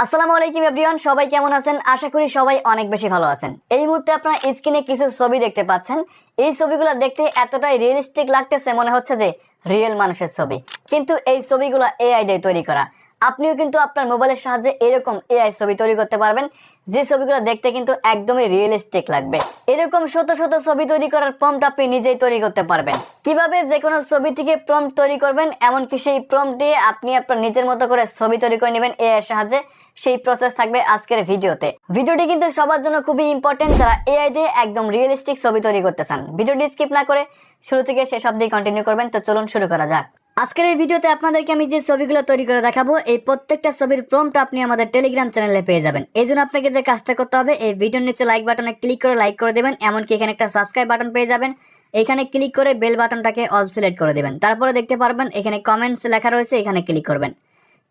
আসসালামু আলাইকুম এভরিওয়ান, সবাই কেমন আছেন? আশা করি সবাই অনেক বেশি ভালো আছেন। এই মুহূর্তে আপনারা স্ক্রিনে কিছু ছবি দেখতে পাচ্ছেন। এই ছবিগুলো দেখতে এতটাই রিয়েলিস্টিক লাগতেছে, মনে হচ্ছে যে রিয়েল মানুষের ছবি। কিন্তু এই ছবিগুলো এআই দিয়ে তৈরি করা। আপনিও কিন্তু আপনার মোবাইলের সাহায্যে এরকম এআই ছবি তৈরি করতে পারবেন, যে ছবিগুলো দেখতে কিন্তু একদমই রিয়েলিস্টিক লাগবে। এরকম শত শত ছবি তৈরি করার প্রম্পট আপনি নিজেই তৈরি করতে পারবেন। কীভাবে যে কোনো ছবি থেকে প্রম্পট তৈরি করবেন, এমনকি সেই প্রম্পট দিয়ে আপনি আপনার নিজের মতো করে ছবি তৈরি করে নেবেন এআই এর সাহায্যে, সেই প্রসেস থাকবে আজকের ভিডিওতে। ভিডিওটি কিন্তু সবার জন্য খুবই ইম্পর্টেন্ট যারা এআই দিয়ে একদম রিয়েলিস্টিক ছবি তৈরি করতে চান। ভিডিওটি স্কিপ না করে শুরু থেকে শেষ অবধি কন্টিনিউ করবেন। তো চলুন শুরু করা যাক। আজকের এই ভিডিওতে আপনাদেরকে আমি যে ছবিগুলো তৈরি করে দেখাবো, এই প্রত্যেকটা ছবির প্রম্পট আপনি আমাদের টেলিগ্রাম চ্যানেলে পেয়ে যাবেন। এই জন্য আপনাকে যে কাজটা করতে হবে, এই ভিডিওর নিচে লাইক বাটনে ক্লিক করে লাইক করে দেবেন, এমনকি এখানে একটা সাবস্ক্রাইব বাটন পেয়ে যাবেন। এখানে ক্লিক করে বেল বাটনটাকে অল সিলেক্ট করে দেবেন। তারপরে দেখতে পারবেন, এখানে কমেন্টস লেখা রয়েছে, এখানে ক্লিক করবেন।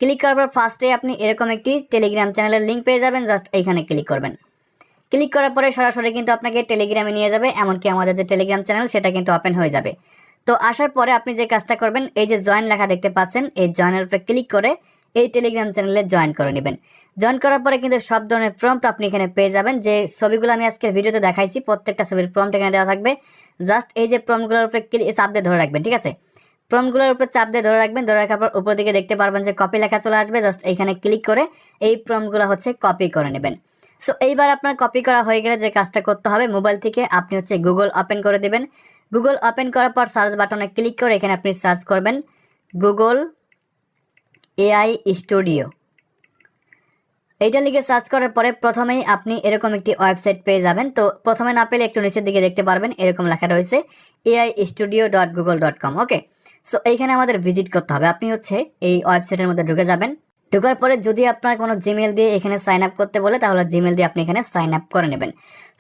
ক্লিক করার পর ফার্স্টে আপনি এরকম একটি টেলিগ্রাম চ্যানেলের লিঙ্ক পেয়ে যাবেন জাস্ট এখানে ক্লিক করবেন। ক্লিক করার পরে সরাসরি কিন্তু আপনাকে টেলিগ্রামে নিয়ে যাবে, এমনকি আমাদের যে টেলিগ্রাম চ্যানেল সেটা কিন্তু ওপেন হয়ে যাবে। তো আসার পরে আপনি যে কাজটা করবেন, এই যে জয়েন লেখা দেখতে পাচ্ছেন, এই জয়েনের উপরে ক্লিক করে এই টেলিগ্রাম চ্যানেলে জয়েন করে নেবেন। জয়েন করার পরে কিন্তু সব ধরনের প্রম্পট আপনি এখানে পেয়ে যাবেন। যে ছবিগুলো আমি আজকে ভিডিওতে দেখাইছি, প্রত্যেকটা ছবির প্রম্পট এখানে দেওয়া থাকবে। জাস্ট এই যে প্রম্পটগুলোর উপরে ক্লিক চাপ দিয়ে ধরে রাখবেন, ঠিক আছে? প্রম্পটগুলোর উপর চাপ দিয়ে ধরে রাখবেন, ধরে রাখার পর উপর দিকে দেখতে পারবেন যে কপি লেখা চলে আসবে। জাস্ট এখানে ক্লিক করে এই প্রম্পটগুলো হচ্ছে কপি করে নেবেন। সো এইবার আপনার কপি করা হয়ে গেলে যে কাজটা করতে হবে মোবাইল থেকে আপনি হচ্ছে গুগল ওপেন করে দেবেন। গুগল ওপেন করার পর সার্চ বাটনে ক্লিক করে এখানে আপনি সার্চ করবেন গুগল এআই স্টুডিও এইটা লিখে সার্চ করার পরে প্রথমেই আপনি এরকম একটি ওয়েবসাইট পেয়ে যাবেন। তো প্রথমে না পেলে একটু নিচের দিকে দেখতে পারবেন, এরকম লেখা রয়েছে AI studio dot Google dot com okay so এইখানে আমাদের ভিজিট করতে হবে। আপনি হচ্ছে এই ওয়েবসাইটের মধ্যে ঢুকে যাবেন। ঢোকার পরে যদি আপনার কোনো জিমেল দিয়ে এখানে সাইন আপ করতে বলে, তাহলে জিমেল দিয়ে আপনি এখানে সাইন আপ করে নেবেন।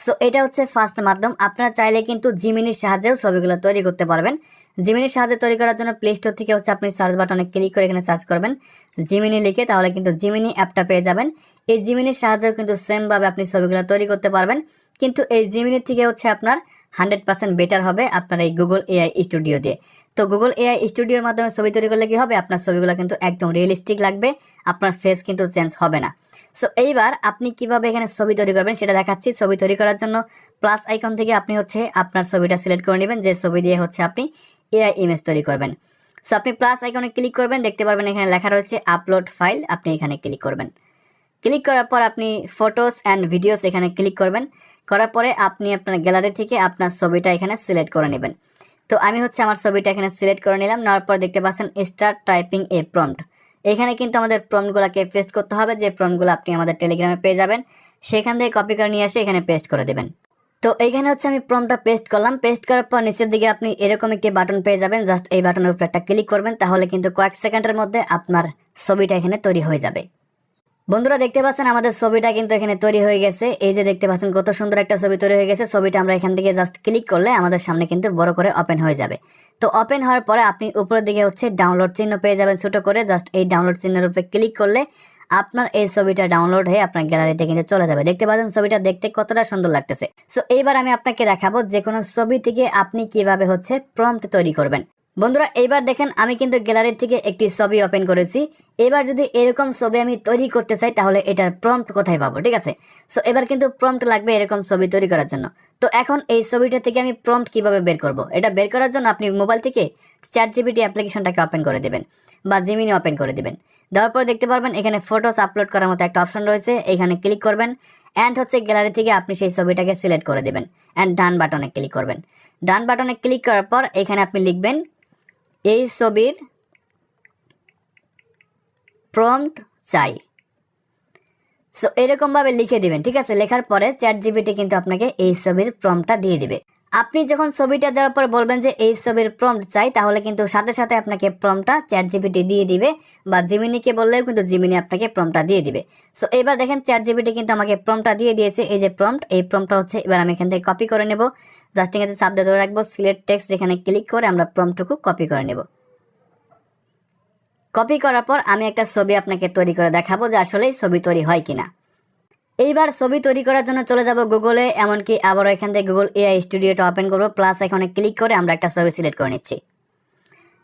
সো এটা হচ্ছে ফার্স্ট মাধ্যম। আপনারা চাইলে কিন্তু জিমিনির সাহায্যেও ছবিগুলো তৈরি করতে পারবেন। জিমিনির সাহায্যে তৈরি করার জন্য প্লে স্টোর থেকে হচ্ছে আপনি সার্চ বাটনে ক্লিক করে এখানে সার্চ করবেন। জিমিনি লিখে তাহলে কিন্তু জিমিনি অ্যাপটা পেয়ে যাবেন। এই জিমিনির সাহায্যেও কিন্তু সেমভাবে আপনি ছবিগুলো তৈরি করতে পারবেন। কিন্তু এই জিমিনি থেকে হচ্ছে আপনার হান্ড্রেড পার্সেন্ট বেটার হবে আপনার এই গুগল এআই স্টুডিও দিয়ে। তো গুগল এআই স্টুডিওর মাধ্যমে ছবি তৈরি করলে কি হবে? আপনার ছবিগুলো কিন্তু একদম রিয়েলিস্টিক লাগবে। আপনার ফেস কিন্তু চেঞ্জ হবে না। সো এইবার আপনি কীভাবে এখানে ছবি তৈরি করবেন সেটা দেখাচ্ছি। ছবি তৈরি করার জন্য প্লাস আইকন থেকে আপনি হচ্ছে আপনার ছবিটা সিলেক্ট করে নেবেন। যে ছবি দিয়ে হচ্ছে আপনি এআই ইমেজ তৈরি করবেন। সো আপনি প্লাস আইকনে ক্লিক করবেন, দেখতে পারবেন এখানে লেখা রয়েছে আপলোড ফাইল আপনি এখানে ক্লিক করবেন। ক্লিক করার পর আপনি ফটোস অ্যান্ড ভিডিওস এখানে ক্লিক করবেন। করার পরে আপনি আপনার গ্যালারি থেকে আপনার ছবিটা এখানে সিলেক্ট করে নেবেন। তো আমি হচ্ছে আমার ছবিটা এখানে সিলেক্ট করে নিলাম, নেওয়ার পর দেখতে পাচ্ছেন স্টার টাইপিং এ প্রম্পট এখানে কিন্তু আমাদের প্রম্পটগুলোকে পেস্ট করতে হবে, যে প্রম্পটগুলো আপনি আমাদের টেলিগ্রামে পেয়ে যাবেন, সেখান থেকে কপি করে নিয়ে এসে এখানে পেস্ট করে দেবেন। তো এইখানে হচ্ছে আমি প্রমটা পেস্ট করলাম। পেস্ট করার পর নিচের দিকে আপনি এরকম একটি বাটন পেয়ে যাবেন। জাস্ট এই বাটনের উপর একটা ক্লিক করবেন, তাহলে কিন্তু কয়েক সেকেন্ডের মধ্যে আপনার ছবিটা এখানে তৈরি হয়ে যাবে। বন্ধুরা, দেখতে পাচ্ছেন আমাদের ছবিটা কিন্তু এখানে তৈরি হয়ে গেছে। এই যে দেখতে পাচ্ছেন কত সুন্দর একটা ছবি তৈরি হয়ে গেছে। ছবিটা আমরা এখান থেকে জাস্ট ক্লিক করলে আমাদের সামনে কিন্তু বড় করে ওপেন হয়ে যাবে। তো ওপেন হওয়ার পরে আপনি উপরের দিকে হচ্ছে ডাউনলোড চিহ্ন পেয়ে যাবেন ছোট করে। জাস্ট এই ডাউনলোড চিহ্নের উপরে ক্লিক করলে আপনার এই ছবিটা ডাউনলোড হয়ে আপনার গ্যালারিতে কিন্তু চলে যাবে। দেখতে পাচ্ছেন ছবিটা দেখতে কতটা সুন্দর লাগতেছে। সো এইবার আমি আপনাকে দেখাবো যে কোনো ছবি থেকে আপনি কীভাবে হচ্ছে প্রম্পট তৈরি করবেন। বন্ধুরা, এইবার দেখেন আমি কিন্তু গ্যালারি থেকে একটি ছবি ওপেন করেছি। এবার যদি এরকম ছবি আমি তৈরি করতে চাই, তাহলে এটার প্রম্পট কোথায় পাবো? ঠিক আছে? সো এবার কিন্তু প্রম্পট লাগবে এরকম ছবি তৈরি করার জন্য। তো এখন এই ছবিটা থেকে আমি প্রম্পট কীভাবে বের করব? এটা বের করার জন্য আপনি মোবাইল থেকে চ্যাট জিবিটি অ্যাপ্লিকেশনটাকে ওপেন করে দেবেন বা জিমিনি ওপেন করে দেবেন। দেওয়ার পর দেখতে পারবেন এখানে ফটোস আপলোড করার মতো একটা অপশন রয়েছে। এখানে ক্লিক করবেন অ্যান্ড হচ্ছে গ্যালারি থেকে আপনি সেই ছবিটাকে সিলেক্ট করে দেবেন অ্যান্ড ডান বাটনে ক্লিক করবেন। ডান বাটনে ক্লিক করার পর এখানে আপনি লিখবেন, এই ছবির প্রম্পট চাই। সো এরকমভাবে লিখে দিবেন, ঠিক আছে? লেখার পরে চ্যাট জিবিটি কিন্তু আপনাকে এই ছবির প্রম্পটটা দিয়ে দিবে। আপনি যখন ছবিটা দেওয়ার পর বলবেন যে এই ছবির প্রম্পট চাই, তাহলে কিন্তু সাথে সাথে আপনাকে প্রম্পটটা চ্যাট জিবিটি দিয়ে দিবে বা জিমিনিকে বললেও কিন্তু জিমিনি আপনাকে প্রম্পটটা দিয়ে দিবে। সো এবার দেখেন চ্যাট জিবিটি কিন্তু আমাকে প্রম্পটটা দিয়ে দিয়েছে। এই যে প্রম্পট এই প্রম্পটটা হচ্ছে, এবার আমি এখান থেকে কপি করে নেব। জাস্ট এখানে দিয়ে ধরে রাখব সিলেক্ট টেক্সট যেখানে ক্লিক করে আমরা প্রম্পটটুকু কপি করে নেব। কপি করার পর আমি একটা ছবি আপনাকে তৈরি করে দেখাবো যে আসলে ছবি তৈরি হয় কিনা। এইবার ছবি তৈরি করার জন্য চলে যাব গুগলে, এমনকি আবারও এখান থেকে গুগল এআই স্টুডিওটা ওপেন করব প্লাস এখানে ক্লিক করে আমরা একটা ছবি সিলেক্ট করে নিচ্ছি।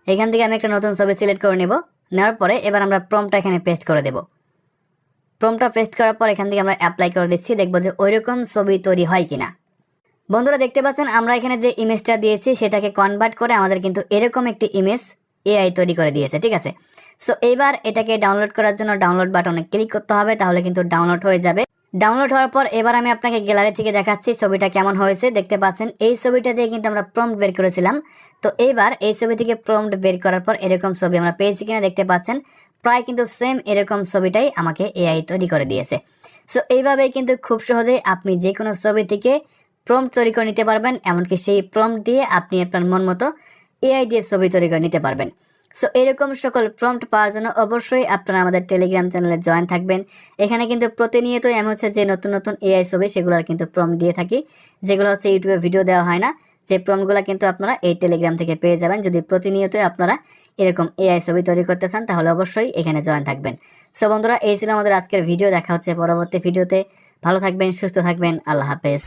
এখান থেকে আমি একটা নতুন ছবি সিলেক্ট করে নেব, নেওয়ার পরে এবার আমরা প্রমটা এখানে পেস্ট করে দেব। প্রমটা পেস্ট করার পর এখান থেকে আমরা অ্যাপ্লাই করে দিচ্ছি, দেখব যে ওইরকম ছবি তৈরি হয় কিনা। বন্ধুরা দেখতে পাচ্ছেন, আমরা এখানে যে ইমেজটা দিয়েছি, সেটাকে কনভার্ট করে আমাদের কিন্তু এরকম একটি ইমেজ এআই তৈরি করে দিয়েছে, ঠিক আছে? সো এইবার এটাকে ডাউনলোড করার জন্য ডাউনলোড বাটনে ক্লিক করতে হবে, তাহলে কিন্তু ডাউনলোড হয়ে যাবে। ডাউনলোড হওয়ার পর এবার আমি আপনাকে গ্যালারি থেকে দেখাচ্ছি ছবিটা কেমন হয়েছে। দেখতে পাচ্ছেন, এই ছবিটা দিয়ে কিন্তু আমরা প্রম্পট বের করেছিলাম। তো এইবার এই ছবি থেকে প্রম্পট বের করার পর এরকম ছবি আমরা পেয়েছি কিনা দেখতে পাচ্ছেন, প্রায় কিন্তু সেম এরকম ছবিটাই আমাকে এআই তৈরি করে দিয়েছে। সো এইভাবেই কিন্তু খুব সহজেই আপনি যে কোনো ছবি থেকে প্রম্পট তৈরি করে নিতে পারবেন, এমনকি সেই প্রম্পট দিয়ে আপনি আপনার মন মতো এআই দিয়ে ছবি তৈরি করে নিতে পারবেন। সো এরকম সকল প্রম্পট পাওয়ার জন্য অবশ্যই আপনারা আমাদের টেলিগ্রাম চ্যানেলে জয়েন থাকবেন। এখানে কিন্তু প্রতিনিয়তই এমন হচ্ছে যে নতুন নতুন এআই ছবি সেগুলোর কিন্তু প্রম্পট দিয়ে থাকি, যেগুলো হচ্ছে ইউটিউবে ভিডিও দেওয়া হয় না। যে প্রম্পটগুলো কিন্তু আপনারা এই টেলিগ্রাম থেকে পেয়ে যাবেন। যদি প্রতিনিয়তই আপনারা এরকম এআই ছবি তৈরি করতে চান, তাহলে অবশ্যই এখানে জয়েন থাকবেন। সো বন্ধুরা, এই ছিল আমাদের আজকের ভিডিও দেখা হচ্ছে পরবর্তী ভিডিওতে ভালো থাকবেন, সুস্থ থাকবেন। আল্লাহ হাফেজ।